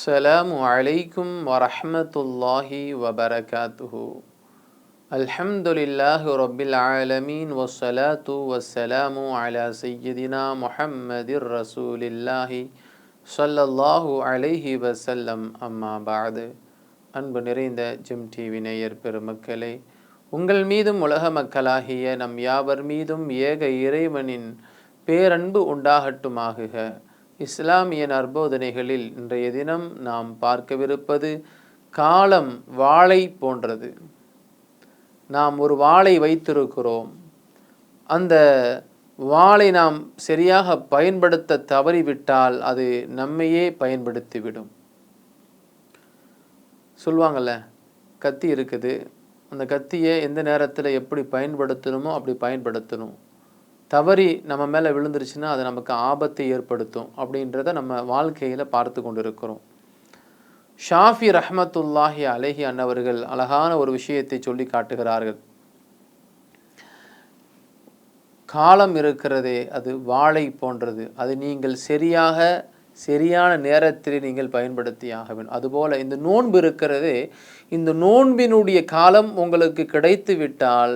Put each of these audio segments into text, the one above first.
السلام عليكم ورحمة الله وبركاته الحمد لله رب العالمين والصلاة والسلام على سيدنا محمد رسول الله صلى الله عليه وسلم أما بعد அன்பு நிறைந்த gym TV நேயர் பெருமக்களே உங்கள் மீதும் உலக மக்களாகிய நம் யாவர் மீதும் ஏக இறைவனின் பேரன்பு உண்டாகட்டுமாகுக இஸ்லாமிய நற்போதனைகளில் இன்றைய தினம் நாம் பார்க்கவிருப்பது காலம் வாழை போன்றது. நாம் ஒரு வாளை வைத்திருக்கிறோம். அந்த வாளை நாம் சரியாக பயன்படுத்த தவறிவிட்டால் அது நம்மையே பயன்படுத்திவிடும். சொல்லுவாங்கள்ல கத்தி இருக்குது. அந்த கத்தியை எந்த நேரத்தில் எப்படி பயன்படுத்தணுமோ அப்படி பயன்படுத்தணும். தவறி நம்ம மேலே விழுந்துருச்சுன்னா அது நமக்கு ஆபத்தை ஏற்படுத்தும் அப்படின்றத நம்ம வாழ்க்கையில் பார்த்து கொண்டு இருக்கிறோம் ஷாஃபி ரஹமத்துல்லாஹி அலஹி அன்னவர்கள் அழகான ஒரு விஷயத்தை சொல்லி காட்டுகிறார்கள். காலம் இருக்கிறதே அது வாழை போன்றது. அது நீங்கள் சரியாக சரியான நேரத்தில் நீங்கள் பயன்படுத்தி ஆக வேண்டும். அதுபோல் இந்த நோன்பு இருக்கிறதே இந்த நோன்பினுடைய காலம் உங்களுக்கு கிடைத்து விட்டால்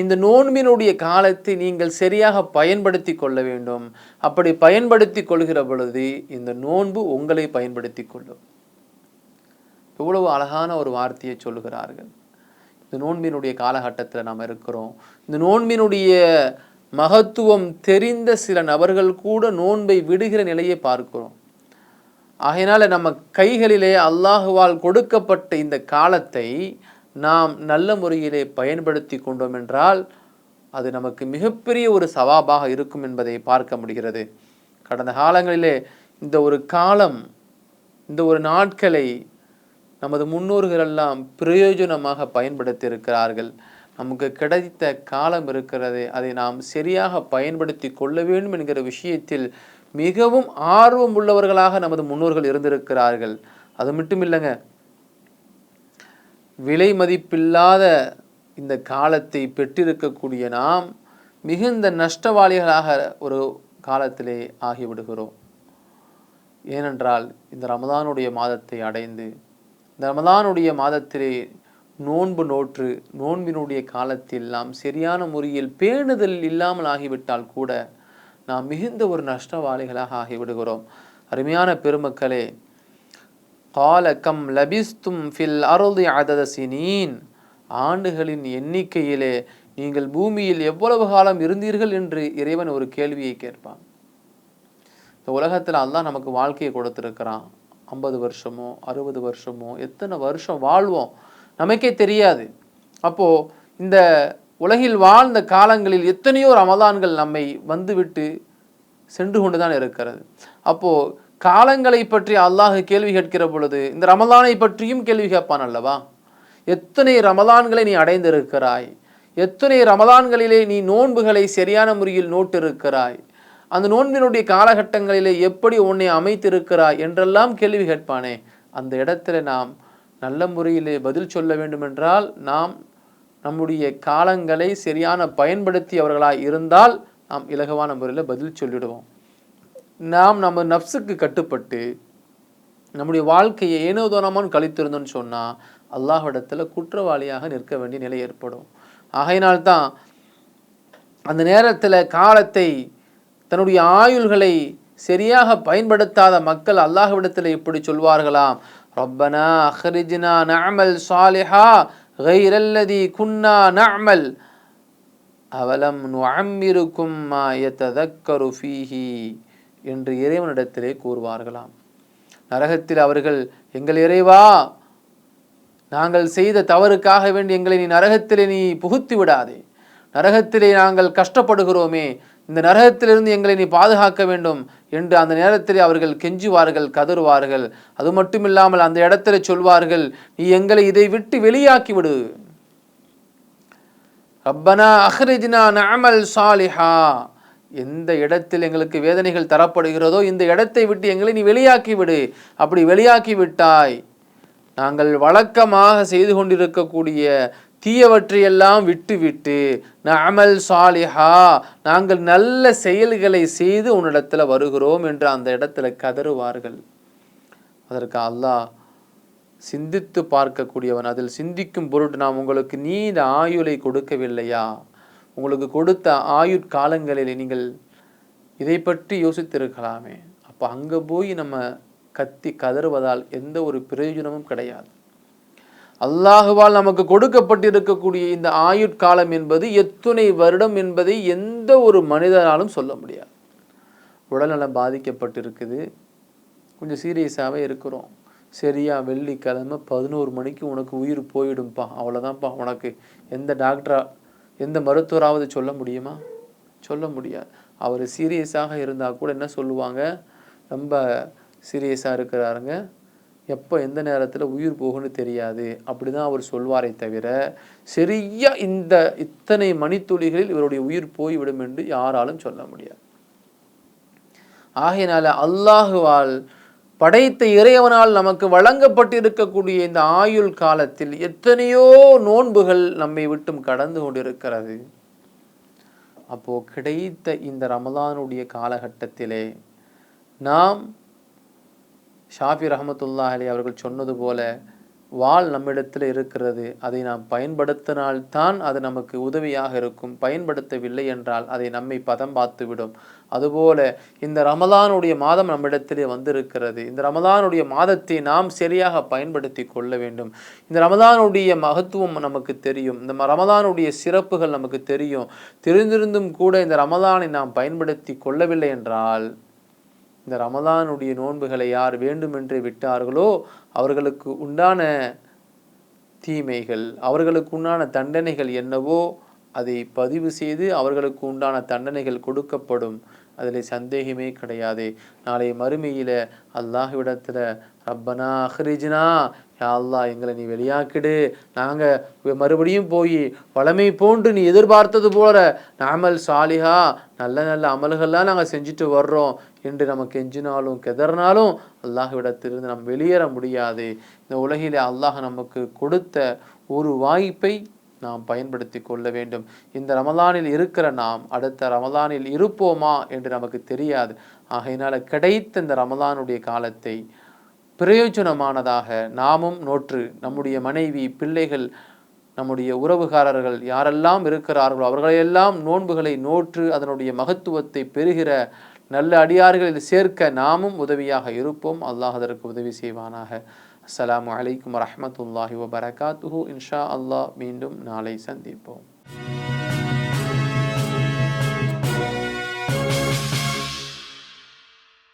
இந்த நோன்பினுடைய காலத்தை நீங்கள் சரியாக பயன்படுத்தி கொள்ள வேண்டும். அப்படி பயன்படுத்தி கொள்கிற பொழுது இந்த நோன்பு உங்களை பயன்படுத்தி கொள்ளும். எவ்வளவு அழகான ஒரு வார்த்தையை சொல்லுகிறார்கள். இந்த நோன்பினுடைய காலகட்டத்தில் நாம் இருக்கிறோம். இந்த நோன்பினுடைய மகத்துவம் தெரிந்த சில நபர்கள் கூட நோன்பை விடுகிற நிலையை பார்க்கிறோம். ஆகையினால நம்ம கைகளிலே அல்லாஹுவால் கொடுக்கப்பட்ட இந்த காலத்தை நாம் நல்ல முறையிலே பயன்படுத்தி கொண்டோம் என்றால் அது நமக்கு மிகப்பெரிய ஒரு சவாபாக இருக்கும் என்பதை பார்க்க முடிகிறது. கடந்த காலங்களிலே இந்த ஒரு காலம் இந்த ஒரு நாட்களை நமது முன்னோர்கள் எல்லாம் பிரயோஜனமாக பயன்படுத்தி இருக்கிறார்கள் நமக்கு கிடைத்த காலம் இருக்கிறது. அதை நாம் சரியாக பயன்படுத்தி கொள்ள வேண்டும் என்கிற விஷயத்தில் மிகவும் ஆர்வம் உள்ளவர்களாக நமது முன்னோர்கள் இருந்திருக்கிறார்கள். அது மட்டும் இல்லைங்க விலை மதிப்பில்லாத இந்த காலத்தை பெற்றிருக்கக்கூடிய நாம் மிகுந்த நஷ்டவாளிகளாக ஒரு காலத்திலே ஆகிவிடுகிறோம். ஏனென்றால் இந்த ரமதானுடைய மாதத்தை அடைந்து இந்த ரமதானுடைய மாதத்திலே நோன்பு நோற்று நோன்பினுடைய காலத்தில் நாம் சரியான முறையில் பேணுதல் இல்லாமல் ஆகிவிட்டால் கூட நாம் மிகுந்த ஒரு நஷ்டவாளிகளாக ஆகிவிடுகிறோம். அருமையான பெருமக்களே கால கம் லபிஸ்தும் ஃபில் அருதி அதத சினீன். ஆண்டுகளின் எண்ணிக்கையிலே நீங்கள் பூமியில் எவ்வளவு காலம் இருந்தீர்கள் என்று இறைவன் ஒரு கேள்வியை கேட்பான். இந்த உலகத்தில் அல்லாஹ் நமக்கு வாழ்க்கையை கொடுத்துருக்கிறான். ஐம்பது வருஷமோ அறுபது வருஷமோ எத்தனை வருஷம் வாழ்வோம்? நமக்கே தெரியாது. அப்போது இந்த உலகில் வாழ்ந்த காலங்களில் எத்தனையோ ரமதான்கள் நம்மை வந்துவிட்டு சென்று கொண்டு தான் இருக்கிறது. அப்போது காலங்களை பற்றி அல்லாஹ் கேள்வி கேட்கிற பொழுது இந்த ரமலானை பற்றியும் கேள்வி கேட்பான் அல்லவா? எத்தனை ரமதான்களை நீ அடைந்திருக்கிறாய்? எத்தனை ரமதான்களிலே நீ நோன்புகளை சரியான முறையில் நோட்டிருக்கிறாய்? அந்த நோன்பினுடைய காலகட்டங்களிலே எப்படி உன்னை அமைத்திருக்கிறாய் என்றெல்லாம் கேள்வி கேட்பானே? அந்த இடத்துல நாம் நல்ல முறையிலே பதில் சொல்ல வேண்டுமென்றால் நாம் நம்முடைய காலங்களை சரியான பயன்படுத்தி அவர்களாக இருந்தால் நாம் இலகுவான முறையில் பதில் சொல்லிடுவோம். நாம் நம்ம நப்சுக்கு கட்டுப்பட்டு நம்முடைய வாழ்க்கையை ஏனோ தோணாமல் கழித்திருந்தோம்னு சொன்னால் அல்லாஹிடத்தில் குற்றவாளியாக நிற்க வேண்டிய நிலை ஏற்படும். ஆகையினால்தான் அந்த நேரத்தில் காலத்தை தன்னுடைய ஆயுள்களை சரியாக பயன்படுத்தாத மக்கள் அல்லாஹ்விடத்தில் இப்படி சொல்வார்களாம்? ரப்பனா அஹரிஜினா நாமல் சாலிஹா கைரல்லதி குன்னா நாமல் அவலம் நுஅம்மிருக்கும் மா யததக்கரு ஃபீஹி. என்று இறைவனிடத்திலே கூறுவார்களாம். நரகத்தில் அவர்கள் எங்கள் இறைவா நாங்கள் செய்த தவறுக்காக வேண்டி எங்களை நீ நரகத்திலே நீ புகுத்தி விடாதே. நரகத்திலே நாங்கள் கஷ்டப்படுகிறோமே இந்த நரகத்திலிருந்து எங்களை நீ பாதுகாக்க வேண்டும் என்று அந்த நேரத்தில் அவர்கள் கெஞ்சுவார்கள் கதறுவார்கள். அது மட்டும் இல்லாமல் அந்த இடத்துல சொல்வார்கள் நீ எங்களை இதை விட்டு வெளியாக்கி விடு. ரப்பனா அஹ்ரிஜினா நாமல் சாலிஹா. எந்த இடத்தில் எங்களுக்கு வேதனைகள் தரப்படுகிறதோ இந்த இடத்தை விட்டு எங்களை நீ வெளியாக்கி விடு. அப்படி வெளியாக்கி விட்டாய். நாங்கள் வழக்கமாக செய்து கொண்டிருக்கக்கூடிய தீயவற்றையெல்லாம் விட்டுவிட்டு நாமல் சாலிஹா நாங்கள் நல்ல செயல்களை செய்து உன்னிடத்தில் வருகிறோம் என்று அந்த இடத்துல கதறுவார்கள். அதற்கு அல்லாஹ் சிந்தித்து பார்க்கக்கூடியவன் அதில் சிந்திக்கும் பொருட்டு நாம் உங்களுக்கு நீண்ட ஆயுளை கொடுக்கவில்லையா? உங்களுக்கு கொடுத்த ஆயுட்காலங்களில் நீங்கள் இதை பற்றி யோசித்திருக்கலாமே. அப்போ அங்கே போய் நம்ம கத்தி கதறுவதால் எந்த ஒரு பிரயோஜனமும் கிடையாது. அல்லாஹுவால் நமக்கு கொடுக்கப்பட்டிருக்கக்கூடிய இந்த ஆயுட்காலம் என்பது எத்துணை வருடம் என்பதை எந்த ஒரு மனிதனாலும் சொல்ல முடியாது. உடல்நலம் பாதிக்கப்பட்டிருக்குது. கொஞ்சம் சீரியஸாகவே இருக்கிறோம். சரியா வெள்ளிக்கிழமை பதினோரு மணிக்கு உனக்கு உயிர் போயிடும்ப்பா அவ்வளோதான்ப்பா உனக்கு எந்த டாக்டரா எந்த மருத்துவராவது சொல்ல முடியுமா? சொல்ல முடியாது. அவர் சீரியஸாக இருந்தால் கூட என்ன சொல்லுவாங்க? ரொம்ப சீரியஸாக இருக்கிறாருங்க. எப்போ எந்த நேரத்தில் உயிர் போகும்னு தெரியாது. அப்படி தான் அவர் சொல்வாரே தவிர சரியா இந்த இத்தனை மணித்துளிகளில் இவருடைய உயிர் போய்விடும் என்று யாராலும் சொல்ல முடியாது. ஆகையினால அல்லாஹுவால் படைத்த இறைவனால் நமக்கு வழங்கப்பட்டிருக்கக்கூடிய இந்த ஆயுள் காலத்தில் எத்தனையோ நோன்புகள் நம்மை விட்டும் கடந்து கொண்டிருக்கிறது. அப்போ கிடைத்த இந்த ரமதானுடைய காலகட்டத்திலே நாம் ஷாஃபி ரஹமத்துல்லா அலி அவர்கள் சொன்னது போல வாள் நம்மிடத்தில் இருக்கிறது. அதை நாம் பயன்படுத்தினால்தான் அது நமக்கு உதவியாக இருக்கும். பயன்படுத்தவில்லை என்றால் அதை நம்மை பதம் பார்த்து விடும் அதுபோல இந்த ரமலானுடைய மாதம் நம்மிடத்திலே வந்திருக்கிறது. இந்த ரமலானுடைய மாதத்தை நாம் சரியாக பயன்படுத்தி கொள்ள வேண்டும். இந்த ரமலானுடைய மகத்துவம் நமக்கு தெரியும். இந்த ரமலானுடைய சிறப்புகள் நமக்கு தெரியும். தெரிந்திருந்தும் கூட இந்த ரமலானை நாம் பயன்படுத்தி கொள்ளவில்லை என்றால் இந்த ரமலானுடைய நோன்புகளை யார் வேண்டுமென்று விட்டார்களோ அவர்களுக்கு உண்டான தீமைகள் அவர்களுக்கு உண்டான தண்டனைகள் என்னவோ அதை பதிவு செய்து அவர்களுக்கு உண்டான தண்டனைகள் கொடுக்கப்படும். அதில் சந்தேகமே கிடையாது. நாளை மறுமையில் அல்லாஹ்விடத்தில் ரப்பனா அஹ்ரிஜினா யா அல்லாஹ் எங்களை நீ வெளியாக்கிடு. நாங்கள் மறுபடியும் போய் வளமை போன்று நீ எதிர்பார்த்தது போல நாமல் சாலிஹா நல்ல நல்ல அமல்கள்லாம் நாங்கள் செஞ்சுட்டு வர்றோம். என்று நமக்கு எஞ்சினாலும் கெதறினாலும் அல்லாஹ்விடத்திலிருந்து நம்ம வெளியேற முடியாது. இந்த உலகிலே அல்லாஹ் நமக்கு கொடுத்த ஒரு வாய்ப்பை நாம் பயன்படுத்தி கொள்ள வேண்டும். இந்த ரமலானில் இருக்கிற நாம் அடுத்த ரமலானில் இருப்போமா என்று நமக்கு தெரியாது. ஆகையினால் கிடைத்த இந்த ரமலானுடைய காலத்தை பிரயோஜனமானதாக நாமும் நோற்று நம்முடைய மனைவி பிள்ளைகள் நம்முடைய உறவுகாரர்கள் யாரெல்லாம் இருக்கிறார்களோ அவர்களையெல்லாம் நோன்புகளை நோற்று அதனுடைய மகத்துவத்தை பெறுகிற நல்ல அடியார்களில் சேர்க்க நாமும் உதவியாக இருப்போம். அல்லாஹ் அதற்கு உதவி செய்வானாக. السلام عليكم ورحمة الله وبركاته. إن شاء الله ميندم نالي سنديبو.